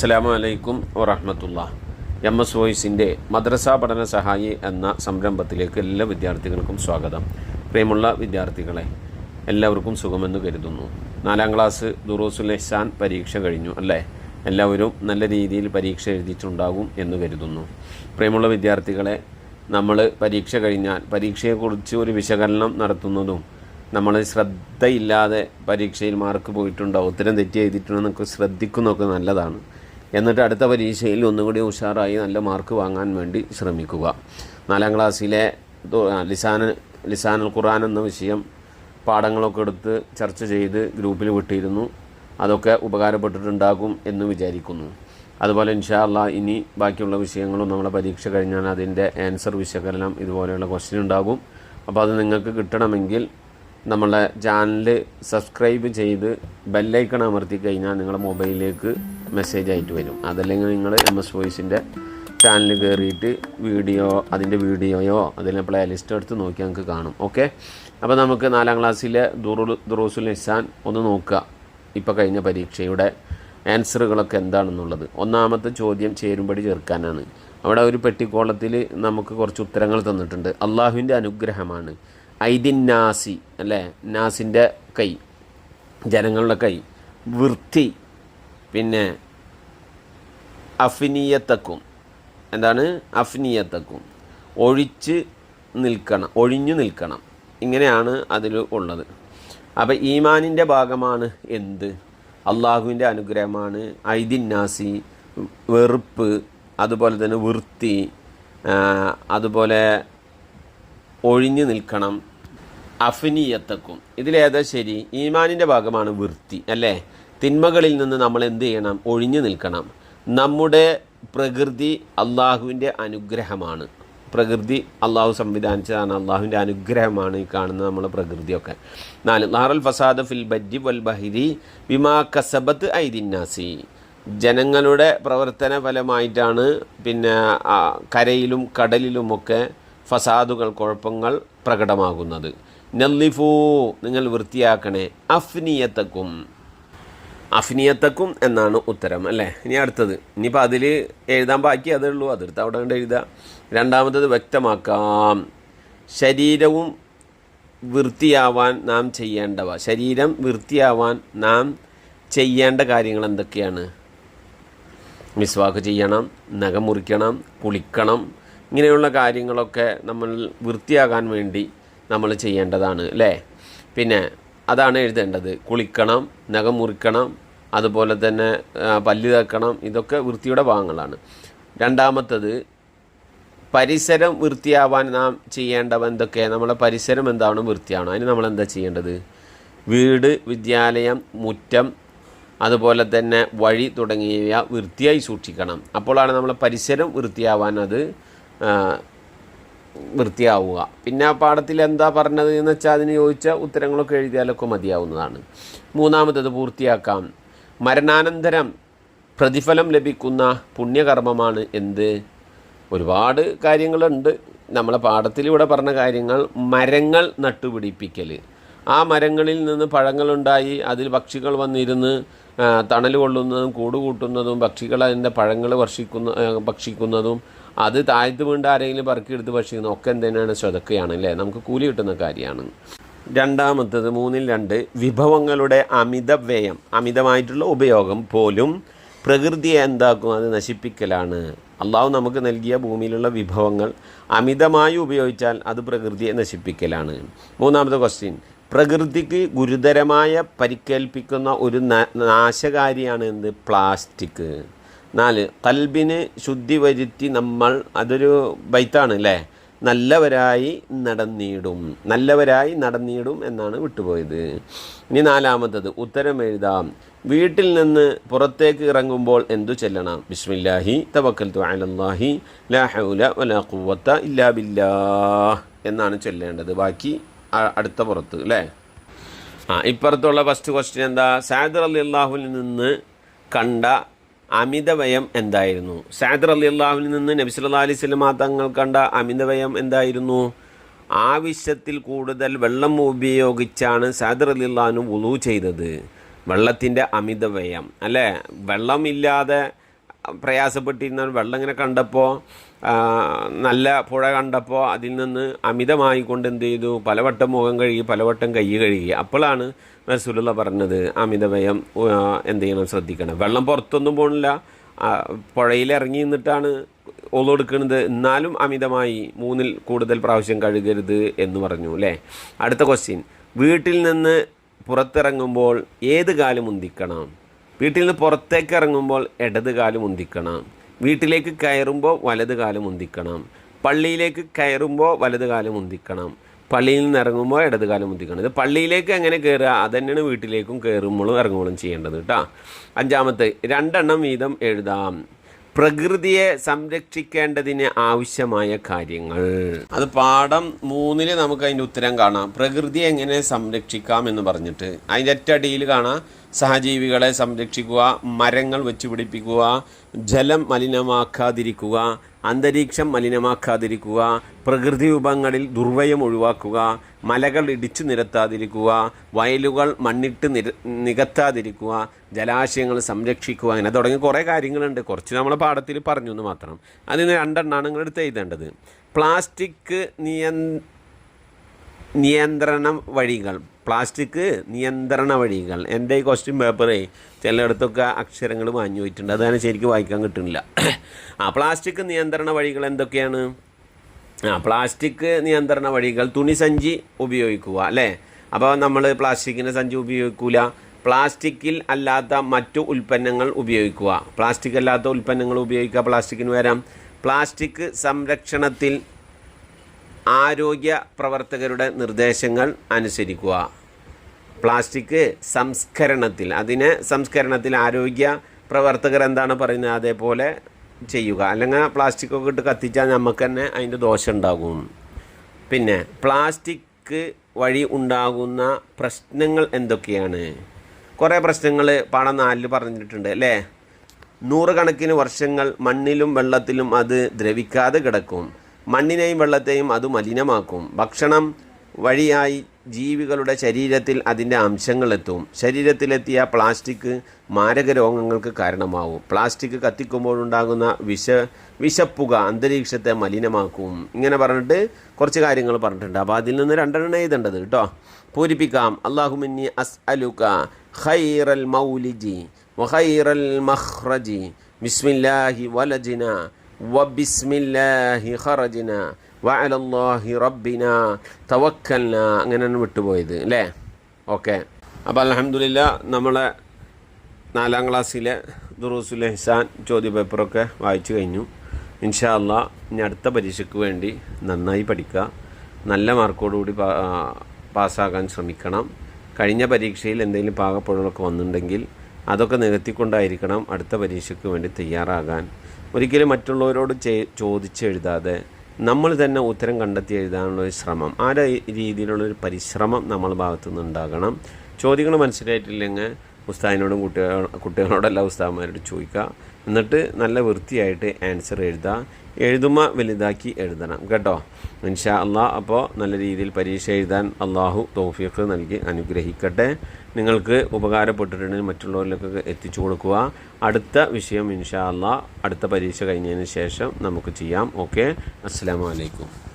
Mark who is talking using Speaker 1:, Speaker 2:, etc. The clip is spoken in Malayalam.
Speaker 1: അസ്സലാമു അലൈക്കും വറഹമത്തുള്ള. എം എസ് വോയിസിന്റെ മദ്രസ പഠന സഹായി എന്ന സംരംഭത്തിലേക്ക് എല്ലാ വിദ്യാർത്ഥികൾക്കും സ്വാഗതം. പ്രിയമുള്ള വിദ്യാർത്ഥികളെ എല്ലാവർക്കും സുഖമെന്ന് കരുതുന്നു. നാലാം ക്ലാസ് ദുറൂസുൽ ഇഹ്സാൻ പരീക്ഷ കഴിഞ്ഞു അല്ലേ? എല്ലാവരും നല്ല രീതിയിൽ പരീക്ഷ എഴുതിയിട്ടുണ്ടാകും എന്ന് കരുതുന്നു. പ്രിയമുള്ള വിദ്യാർത്ഥികളെ നമ്മൾ പരീക്ഷ കഴിഞ്ഞാൽ പരീക്ഷയെക്കുറിച്ച് ഒരു വിശകലനം നടത്തുന്നതും നമ്മൾ ശ്രദ്ധയില്ലാതെ പരീക്ഷയിൽ മാർക്ക് പോയിട്ടുണ്ടോ ഉത്തരം തെറ്റി എഴുതിയിട്ടുണ്ടെന്നൊക്കെ ശ്രദ്ധിക്കുന്നതൊക്കെ നല്ലതാണ്. എന്നിട്ട് അടുത്ത പരീക്ഷയിൽ ഒന്നുകൂടി ഉഷാറായി നല്ല മാർക്ക് വാങ്ങാൻ വേണ്ടി ശ്രമിക്കുക. നാലാം ക്ലാസ്സിലെ ലിസാന ലിസാനുൽ ഖുർആൻ എന്ന വിഷയം പാഠങ്ങളൊക്കെ എടുത്ത് ചർച്ച ചെയ്ത് ഗ്രൂപ്പിൽ വിട്ടിരുന്നു. അതൊക്കെ ഉപകാരപ്പെട്ടിട്ടുണ്ടാകും എന്ന് വിചാരിക്കുന്നു. അതുപോലെ ഇൻഷാ അള്ളാ ഇനി ബാക്കിയുള്ള വിഷയങ്ങളും നമ്മളെ പരീക്ഷ കഴിഞ്ഞാൽ അതിന്റെ ആൻസർ വിശകലനം ഇതുപോലെയുള്ള ക്വസ്റ്റ്യൻ ഉണ്ടാകും. അപ്പോൾ അത് നിങ്ങൾക്ക് കിട്ടണമെങ്കിൽ നമ്മളെ ചാനൽ സബ്സ്ക്രൈബ് ചെയ്ത് ബെല്ലൈക്കൺ അമർത്തി കഴിഞ്ഞാൽ നിങ്ങളുടെ മൊബൈലിലേക്ക് മെസ്സേജ് ആയിട്ട് വരും. അതല്ലെങ്കിൽ നിങ്ങൾ എം എസ് വോയിസിന്റെ ചാനൽ കയറിയിട്ട് വീഡിയോ അതിന്റെ വീഡിയോയോ അതിന്റെ പ്ലേ ലിസ്റ്റ് എടുത്ത് നോക്കി നമുക്ക് കാണും. ഓക്കെ അപ്പോൾ നമുക്ക് നാലാം ക്ലാസ്സിലെ ദുറു ദുറൂസുൽ നിസാൻ ഒന്ന് നോക്കുക. ഇപ്പോൾ കഴിഞ്ഞ പരീക്ഷയുടെ ആൻസറുകളൊക്കെ എന്താണെന്നുള്ളത്. ഒന്നാമത്തെ ചോദ്യം ചേരുംപടി ചേർക്കാനാണ്. അവിടെ ഒരു പെട്ടിക്കോളത്തിൽ നമുക്ക് കുറച്ച് ഉത്തരങ്ങൾ തന്നിട്ടുണ്ട്. അള്ളാഹുവിന്റെ അനുഗ്രഹമാണ്. ഐദിൻ നാസി അല്ലേ? നാസിന്റെ കൈ ജനങ്ങളുടെ കൈ വൃത്തി പിന്നെ അഫിനീയത്തക്കും എന്താണ്? അഫിനീയത്തക്കും ഒഴിച്ച് നിൽക്കണം ഒഴിഞ്ഞു നിൽക്കണം. ഇങ്ങനെയാണ് അതിൽ ഉള്ളത്. അപ്പോൾ ഈമാനിന്റെ ഭാഗമാണ് എന്ത്? അള്ളാഹുവിന്റെ അനുഗ്രഹമാണ് ഐദിൻ നാസി വെറുപ്പ് അതുപോലെ തന്നെ വൃത്തി അതുപോലെ ഒഴിഞ്ഞു നിൽക്കണം അഫിനിയത്തക്കും. ഇതിലേതാ ശരി? ഈമാനിന്റെ ഭാഗമാണ് വൃത്തി അല്ലേ? തിന്മകളിൽ നിന്ന് നമ്മൾ എന്ത് ചെയ്യണം? ഒഴിഞ്ഞു നിൽക്കണം. നമ്മുടെ പ്രകൃതി അള്ളാഹുവിന്റെ അനുഗ്രഹമാണ്. പ്രകൃതി അള്ളാഹു സംവിധാനിച്ചതാണ്. അള്ളാഹുവിന്റെ അനുഗ്രഹമാണ് ഈ കാണുന്ന നമ്മളെ പ്രകൃതിയൊക്കെ. നാല് നാറൽ ഫസാദ് ഫിൽ ബജ്ജി വൽ ബഹിരി വിമാ കസബത്ത് ഐദിന്നാസി. ജനങ്ങളുടെ പ്രവർത്തന ഫലമായിട്ടാണ് പിന്നെ കരയിലും കടലിലുമൊക്കെ ഫസാദുകൾ കുഴപ്പങ്ങൾ പ്രകടമാകുന്നത്. നെല്ലിഫൂ നിങ്ങൾ വൃത്തിയാക്കണേ. അഫ്നിയത്തക്കും. അഫ്നിയത്തക്കും എന്നാണ് ഉത്തരം അല്ലേ? ഇനി അടുത്തത്. ഇനിയിപ്പോൾ അതിൽ എഴുതാൻ ബാക്കി അതേ ഉള്ളൂ. അതെടുത്ത് അവിടെ കൊണ്ട് എഴുതാം രണ്ടാമത്തത് വ്യക്തമാക്കാം. ശരീരവും വൃത്തിയാവാൻ നാം ചെയ്യേണ്ടവ. ശരീരം വൃത്തിയാവാൻ നാം ചെയ്യേണ്ട കാര്യങ്ങൾ എന്തൊക്കെയാണ്? മിസ്വാക്ക് ചെയ്യണം നഖം മുറിക്കണം കുളിക്കണം ഇങ്ങനെയുള്ള കാര്യങ്ങളൊക്കെ നമ്മൾ വൃത്തിയാകാൻ വേണ്ടി നമ്മൾ ചെയ്യേണ്ടതാണ് അല്ലേ പിന്നെ അതാണ് എഴുതേണ്ടത്. കുളിക്കണം നഖം മുറിക്കണം അതുപോലെ തന്നെ പല്ല് തേക്കണം ഇതൊക്കെ വൃത്തിയുടെ ഭാഗങ്ങളാണ്. രണ്ടാമത്തത് പരിസരം വൃത്തിയാവാൻ നാം ചെയ്യേണ്ടവ എന്തൊക്കെ? നമ്മളെ പരിസരം എന്താവണം വൃത്തിയാണോ? അതിന് നമ്മൾ എന്താ ചെയ്യേണ്ടത്? വീട് വിദ്യാലയം മുറ്റം അതുപോലെ തന്നെ വഴി തുടങ്ങിയവ വൃത്തിയായി സൂക്ഷിക്കണം. അപ്പോഴാണ് നമ്മളെ പരിസരം വൃത്തിയാവാൻ അത് വൃത്തിയാവുക. പിന്നെ ആ പാഠത്തിൽ എന്താ പറഞ്ഞത് എന്ന് വെച്ചാൽ അതിന് ചോദിച്ച ഉത്തരങ്ങളൊക്കെ എഴുതിയാലൊക്കെ മതിയാവുന്നതാണ്. മൂന്നാമത്തത് പൂർത്തിയാക്കാം. മരണാനന്തരം പ്രതിഫലം ലഭിക്കുന്ന പുണ്യകർമ്മമാണ് എന്ത്? ഒരുപാട് കാര്യങ്ങളുണ്ട്. നമ്മളെ പാഠത്തിലൂടെ പറഞ്ഞ കാര്യങ്ങൾ മരങ്ങൾ നട്ടുപിടിപ്പിക്കൽ ആ മരങ്ങളിൽ നിന്ന് പഴങ്ങളുണ്ടായി അതിൽ പക്ഷികൾ വന്നിരുന്ന് തണൽ കൊള്ളുന്നതും കൂട് കൂട്ടുന്നതും പക്ഷികൾ അതിന്റെ പഴങ്ങൾ വർഷിക്കുന്ന ആ, ഭക്ഷിക്കുന്നതും അത് താഴ്ത്തു വീണ്ട ആരെങ്കിലും പറക്കിയെടുത്ത് ഭക്ഷിക്കുന്നതും ഒക്കെ എന്തിനാണ് സ്വതക്കയാണ് അല്ലേ? നമുക്ക് കൂലി കിട്ടുന്ന കാര്യമാണ്. രണ്ടാമത്തത് മൂന്നിൽ രണ്ട് വിഭവങ്ങളുടെ അമിത വ്യയം അമിതമായിട്ടുള്ള ഉപയോഗം പോലും പ്രകൃതിയെ എന്താക്കും? അത് നശിപ്പിക്കലാണ്. അള്ളാഹു നമുക്ക് നൽകിയ ഭൂമിയിലുള്ള വിഭവങ്ങൾ അമിതമായി ഉപയോഗിച്ചാൽ അത് പ്രകൃതിയെ നശിപ്പിക്കലാണ്. മൂന്നാമത്തെ ക്വസ്റ്റ്യൻ പ്രകൃതിക്ക് ഗുരുതരമായ പരിക്കേൽപ്പിക്കുന്ന ഒരു നാശകാരിയാണ് എന്ത്? പ്ലാസ്റ്റിക്. നാല് കൽബിന് ശുദ്ധി വരുത്തി നമ്മൾ അതൊരു ബൈത്താണ് അല്ലേ നല്ലവരായി നടന്നിടും. നല്ലവരായി നടന്നിടും എന്നാണ് വിട്ടുപോയത്. ഇനി നാലാമത്തത് ഉത്തരം എഴുതാം. വീട്ടിൽ നിന്ന് പുറത്തേക്ക് ഇറങ്ങുമ്പോൾ എന്തു ചെല്ലണം? ബിസ്മില്ലാഹി തവക്കൽ അലല്ലാഹി ലാ ഹൗല വലാ ഇല്ലാ ബില്ലാഹ് എന്നാണ് ചൊല്ലേണ്ടത്. ബാക്കി അടുത്ത പുറത്ത് അല്ലേ? ആ ഇപ്പുറത്തുള്ള ഫസ്റ്റ് ക്വസ്റ്റ്യൻ എന്താ? സാദർ അലി നിന്ന് കണ്ട അമിതവയം എന്തായിരുന്നു? സാദർ അലി അള്ളാഹുവിൽ നിന്ന് നബി അലി അലൈഹി വസല്ലമ തങ്ങൾ കണ്ട അമിതവയം എന്തായിരുന്നു? ആവശ്യത്തിൽ കൂടുതൽ വെള്ളം ഉപയോഗിച്ചാണ് സാദർ അലി അള്ളാഹുന് ഉളു ചെയ്തത്. വെള്ളത്തിന്റെ അമിതവയം അല്ലേ? വെള്ളമില്ലാതെ പ്രയാസപ്പെട്ടിരുന്ന വെള്ളം ഇങ്ങനെ കണ്ടപ്പോൾ നല്ല പുഴ കണ്ടപ്പോൾ അതിൽ നിന്ന് അമിതമായി കൊണ്ട് എന്ത് ചെയ്തു? പലവട്ടം മുഖം കഴുകി പലവട്ടം കൈ കഴുകി. അപ്പോഴാണ് റസൂലുള്ള പറഞ്ഞത് അമിതമയം എന്ത് ചെയ്യണം ശ്രദ്ധിക്കണം. വെള്ളം പുറത്തൊന്നും പോകണില്ല പുഴയിൽ ഇറങ്ങി നിന്നിട്ടാണ് ഒളെടുക്കുന്നത് എന്നാലും അമിതമായി മൂന്നിൽ കൂടുതൽ പ്രാവശ്യം കഴുകരുത് എന്ന് പറഞ്ഞു അല്ലേ? അടുത്ത ക്വസ്റ്റ്യൻ വീട്ടിൽ നിന്ന് പുറത്തിറങ്ങുമ്പോൾ ഏത് കാലം മുന്തിക്കണം? വീട്ടിൽ നിന്ന് പുറത്തേക്ക് ഇറങ്ങുമ്പോൾ ഇടത് കാൽ മുന്തിക്കണം വീട്ടിലേക്ക് കയറുമ്പോൾ വലത് കാൽ മുന്തിക്കണം പള്ളിയിലേക്ക് കയറുമ്പോൾ വലത് കാലം മുന്തിക്കണം പള്ളിയിൽ നിന്ന് ഇറങ്ങുമ്പോൾ ഇടത് കാലം മുന്തിക്കണം ഇത് പള്ളിയിലേക്ക് എങ്ങനെ കയറുക? അത് തന്നെയാണ് വീട്ടിലേക്കും കയറുമ്പോഴും ഇറങ്ങുമ്പോഴും ചെയ്യേണ്ടത് കേട്ടോ. അഞ്ചാമത്തെ രണ്ടെണ്ണം വീതം എഴുതാം. പ്രകൃതിയെ സംരക്ഷിക്കേണ്ടതിന് ആവശ്യമായ കാര്യങ്ങൾ. അത് പാഠം മൂന്നിൽ നമുക്ക് അതിന്റെ ഉത്തരം കാണാം. പ്രകൃതിയെ എങ്ങനെ സംരക്ഷിക്കാം എന്ന് പറഞ്ഞിട്ട്. അതിന്റെ ഒറ്റടിയിൽ കാണാം. സഹജീവികളെ സംരക്ഷിക്കുക മരങ്ങൾ വെച്ച് പിടിപ്പിക്കുക ജലം മലിനമാക്കാതിരിക്കുക അന്തരീക്ഷം മലിനമാക്കാതിരിക്കുക പ്രകൃതി വിഭവങ്ങളിൽ ദുർവ്യയം ഒഴിവാക്കുക മലകൾ ഇടിച്ചു നിരത്താതിരിക്കുക വയലുകൾ മണ്ണിട്ട് നിര നികത്താതിരിക്കുക ജലാശയങ്ങൾ സംരക്ഷിക്കുക അങ്ങനെ തുടങ്ങി കുറേ കാര്യങ്ങളുണ്ട്. കുറച്ച് നമ്മളെ പാഠത്തിൽ പറഞ്ഞു എന്ന് മാത്രം. അതിന് രണ്ടെണ്ണമാണ് നിങ്ങളെടുത്ത് എഴുതേണ്ടത്. പ്ലാസ്റ്റിക് നിയ നിയന്ത്രണ വഴികൾ. പ്ലാസ്റ്റിക് നിയന്ത്രണ വഴികൾ. എന്റെ ഈ ക്വസ്റ്റ്യൻ പേപ്പറേ ചിലയിടത്തൊക്കെ അക്ഷരങ്ങൾ മാഞ്ഞു പോയിട്ടുണ്ട്. അതാണ് ശരിക്കും വായിക്കാൻ കിട്ടുന്നില്ല. ആ പ്ലാസ്റ്റിക് നിയന്ത്രണ വഴികൾ എന്തൊക്കെയാണ്? ആ പ്ലാസ്റ്റിക് നിയന്ത്രണ വഴികൾ തുണി സഞ്ചി ഉപയോഗിക്കുക അല്ലേ? അപ്പോൾ നമ്മൾ പ്ലാസ്റ്റിക്കിന്റെ സഞ്ചി ഉപയോഗിക്കില്ല പ്ലാസ്റ്റിക്കിൽ അല്ലാത്ത മറ്റു ഉൽപ്പന്നങ്ങൾ ഉപയോഗിക്കുക. പ്ലാസ്റ്റിക് അല്ലാത്ത ഉൽപ്പന്നങ്ങൾ ഉപയോഗിക്കുക. പ്ലാസ്റ്റിക്കിന് വരാം പ്ലാസ്റ്റിക് സംരക്ഷണത്തിൽ ആരോഗ്യ പ്രവർത്തകരുടെ നിർദ്ദേശങ്ങൾ അനുസരിക്കുക. പ്ലാസ്റ്റിക് സംസ്കരണത്തിൽ അതിനെ സംസ്കരണത്തിൽ ആരോഗ്യ പ്രവർത്തകർ എന്താണ് പറയുന്നത്? അതേപോലെ ചെയ്യുക. അല്ലെങ്കിൽ പ്ലാസ്റ്റിക് ഒക്കെ ഇട്ട് കത്തിച്ചാൽ നമുക്ക് തന്നെ അതിന്റെ ദോഷം ഉണ്ടാകും. പിന്നെ പ്ലാസ്റ്റിക് വഴി ഉണ്ടാകുന്ന പ്രശ്നങ്ങൾ എന്തൊക്കെയാണ്? കുറേ പ്രശ്നങ്ങൾ പാഠം നാലിൽ പറഞ്ഞിട്ടുണ്ട് അല്ലേ? നൂറുകണക്കിന് വർഷങ്ങൾ മണ്ണിലും വെള്ളത്തിലും അത് ദ്രവിക്കാതെ കിടക്കും. മണ്ണിനെയും വെള്ളത്തെയും അത് മലിനമാക്കും. ഭക്ഷണം വഴിയായി ജീവികളുടെ ശരീരത്തിൽ അതിന്റെ അംശങ്ങളെത്തും. ശരീരത്തിലെത്തിയ പ്ലാസ്റ്റിക് മാരക രോഗങ്ങൾക്ക് കാരണമാവും. പ്ലാസ്റ്റിക് കത്തിക്കുമ്പോഴുണ്ടാകുന്ന വിഷ വിഷപ്പുക അന്തരീക്ഷത്തെ മലിനമാക്കും. ഇങ്ങനെ പറഞ്ഞിട്ട് കുറച്ച് കാര്യങ്ങൾ പറഞ്ഞിട്ടുണ്ട്. അപ്പോൾ അതിൽ നിന്ന് രണ്ടെണ്ണം എഴുതേണ്ടത് കേട്ടോ. പൂരിപ്പിക്കാം. അള്ളാഹുമിന്നി അസ് അലുക ഖൈറൽ മൗലിജി വഖൈറൽ മഖ്റജി. ബിസ്മില്ലാഹി വലജിന. വബിസ്മില്ലാഹി ഖറജിന വഅലല്ലാഹി റബ്ബിന തവക്കൽന അങ്ങനെയാണ് വിട്ടുപോയത് അല്ലേ? ഓക്കെ. അപ്പോൾ അൽഹംദുലില്ല നമ്മളെ നാലാം ക്ലാസ്സിലെ ദുറൂസുൽ എഹ്സാൻ ചോദ്യ പേപ്പറൊക്കെ വായിച്ചു കഴിഞ്ഞു. ഇൻഷാ അല്ല ഇനി അടുത്ത പരീക്ഷയ്ക്ക് വേണ്ടി നന്നായി പഠിക്കുക. നല്ല മാർക്കോടുകൂടി പാസ്സാകാൻ ശ്രമിക്കണം. കഴിഞ്ഞ പരീക്ഷയിൽ എന്തെങ്കിലും പാകപ്പുഴകളൊക്കെ വന്നിട്ടുണ്ടെങ്കിൽ അതൊക്കെ നികത്തിക്കൊണ്ടായിരിക്കണം അടുത്ത പരീക്ഷയ്ക്ക് വേണ്ടി തയ്യാറാകാൻ. ഒരിക്കലും മറ്റുള്ളവരോട് ചോദിച്ചെഴുതാതെ നമ്മൾ തന്നെ ഉത്തരം കണ്ടെത്തി എഴുതാനുള്ള ഒരു ശ്രമം. ആ രീതിയിലുള്ളൊരു പരിശ്രമം നമ്മൾ ഭാഗത്തു നിന്നുണ്ടാകണം ചോദ്യങ്ങൾ മനസ്സിലായിട്ടില്ലെങ്കിൽ ഉസ്താദിനോടും കുട്ടികളോ കുട്ടികളോടല്ല ഉസ്താദന്മാരോട് ചോദിക്കുക. എന്നിട്ട് നല്ല വൃത്തിയായിട്ട് ആൻസർ എഴുതുക. എഴുതുമ്പോൾ വലുതാക്കി എഴുതണം. കേട്ടോ? ഇൻഷാ അള്ളാ അപ്പോൾ നല്ല രീതിയിൽ പരീക്ഷ എഴുതാൻ അള്ളാഹു തൗഫീഖ് നൽകി അനുഗ്രഹിക്കട്ടെ. നിങ്ങൾക്ക് ഉപകാരപ്പെട്ടിട്ടുണ്ടെങ്കിൽ മറ്റുള്ളവരിലേക്കൊക്കെ എത്തിച്ചു കൊടുക്കുക. അടുത്ത വിഷയം ഇൻഷാ അള്ളാ അടുത്ത പരീക്ഷ കഴിഞ്ഞതിന് ശേഷം നമുക്ക് ചെയ്യാം. ഓക്കെ? അസ്സാം വലൈക്കും